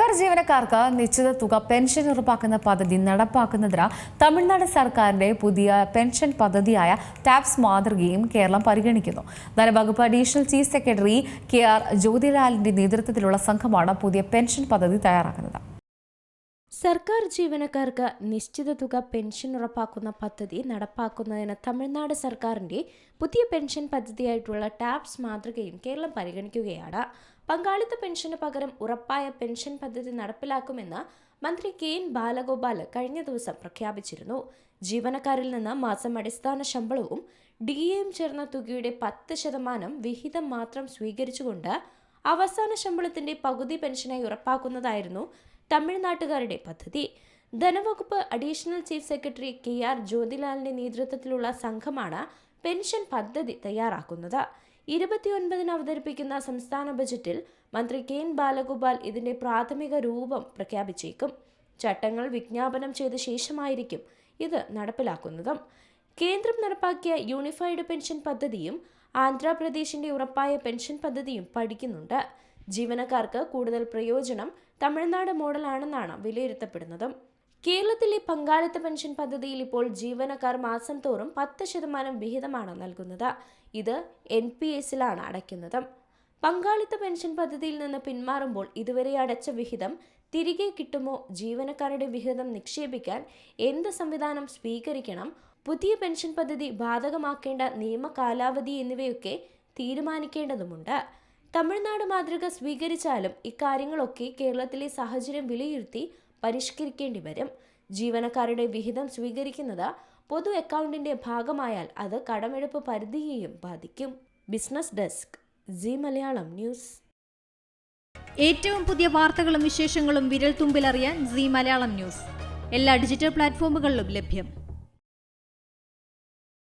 സർക്കാർ ജീവനക്കാർക്ക് നിശ്ചിത തുക പെൻഷൻ ഉറപ്പാക്കുന്ന പദ്ധതി നടപ്പാക്കുന്നതിന് തമിഴ്നാട് സർക്കാരിന്റെ പുതിയ പെൻഷൻ പദ്ധതിയായ ടാപ്സ് മാതൃകയും കേരളം പരിഗണിക്കുന്നു. ധനവകുപ്പ് additional chief secretary K R ജ്യോതിലാലിന്റെ നേതൃത്വത്തിലുള്ള സംഘമാണ് പുതിയ പെൻഷൻ പദ്ധതി തയ്യാറാക്കുന്നത്. സർക്കാർ ജീവനക്കാർക്ക് നിശ്ചിത തുക പെൻഷൻ ഉറപ്പാക്കുന്ന പദ്ധതി നടപ്പാക്കുന്നതിന് തമിഴ്നാട് സർക്കാരിന്റെ പുതിയ പെൻഷൻ പദ്ധതിയായിട്ടുള്ള ടാപ്സ് മാതൃകയും കേരളം പരിഗണിക്കുകയാണ്. പങ്കാളിത്ത പെൻഷന് പകരം ഉറപ്പായ പെൻഷൻ പദ്ധതി നടപ്പിലാക്കുമെന്ന് മന്ത്രി കെ എൻ ബാലഗോപാൽ കഴിഞ്ഞ ദിവസം പ്രഖ്യാപിച്ചിരുന്നു. ജീവനക്കാരിൽ നിന്ന് മാസം അടിസ്ഥാന ശമ്പളവും ഡി എയും ചേർന്ന തുകയുടെ പത്ത് ശതമാനം വിഹിതം മാത്രം സ്വീകരിച്ചുകൊണ്ട് അവസാന ശമ്പളത്തിന്റെ പകുതി പെൻഷനായി ഉറപ്പാക്കുന്നതായിരുന്നു തമിഴ്നാട്ടുകാരുടെ പദ്ധതി. ധനവകുപ്പ് additional chief secretary K R ജ്യോതിലാലിന്റെ നേതൃത്വത്തിലുള്ള സംഘമാണ് പെൻഷൻ പദ്ധതി തയ്യാറാക്കുന്നത്. ഇരുപത്തിയൊൻപതിന് അവതരിപ്പിക്കുന്ന സംസ്ഥാന ബജറ്റിൽ മന്ത്രി കെ എൻ ബാലഗോപാൽ ഇതിന്റെ പ്രാഥമിക രൂപം പ്രഖ്യാപിച്ചേക്കും. ചട്ടങ്ങൾ വിജ്ഞാപനം ചെയ്ത ശേഷമായിരിക്കും ഇത് നടപ്പിലാക്കുന്നതും. കേന്ദ്രം നടപ്പാക്കിയ യൂണിഫൈഡ് പെൻഷൻ പദ്ധതിയും ആന്ധ്രാപ്രദേശിന്റെ ഉറപ്പായ പെൻഷൻ പദ്ധതിയും പഠിക്കുന്നുണ്ട്. ജീവനക്കാർക്ക് കൂടുതൽ പ്രയോജനം തമിഴ്നാട് മോഡലാണെന്നാണ് വിലയിരുത്തപ്പെടുന്നത്. കേരളത്തിലെ പങ്കാളിത്ത പെൻഷൻ പദ്ധതിയിൽ ഇപ്പോൾ ജീവനക്കാർ മാസം തോറും പത്ത് ശതമാനം വിഹിതമാണ് നൽകുന്നത്. ഇത് എൻ പി എസിലാണ് അടയ്ക്കുന്നത്. പങ്കാളിത്ത പെൻഷൻ പദ്ധതിയിൽ നിന്ന് പിന്മാറുമ്പോൾ ഇതുവരെ അടച്ച വിഹിതം തിരികെ കിട്ടുമോ? ജീവനക്കാരുടെ വിഹിതം നിക്ഷേപിക്കാൻ എന്ത് സംവിധാനം സ്വീകരിക്കണം? പുതിയ പെൻഷൻ പദ്ധതി ബാധകമാക്കേണ്ട നിയമ കാലാവധി എന്നിവയൊക്കെ തീരുമാനിക്കേണ്ടതുമുണ്ട്. തമിഴ്നാട് മാതൃക സ്വീകരിച്ചാലും ഇക്കാര്യങ്ങളൊക്കെ കേരളത്തിലെ സാഹചര്യം വിലയിരുത്തി പരിഷ്കരിക്കേണ്ടി വരും. ജീവനക്കാരുടെ വിഹിതം സ്വീകരിക്കുന്നത് പൊതു അക്കൗണ്ടിന്റെ ഭാഗമായാൽ അത് കടമെടുപ്പ് പരിധിയെയും ബാധിക്കും. Business desk Zee Malayalam news. ഏറ്റവും പുതിയ വാർത്തകളും വിശേഷങ്ങളും വിരൽ തുമ്പിലറിയാൻ സി മലയാളം ന്യൂസ്. എല്ലാ ഡിജിറ്റൽ പ്ലാറ്റ്ഫോമുകളിലും ലഭ്യം.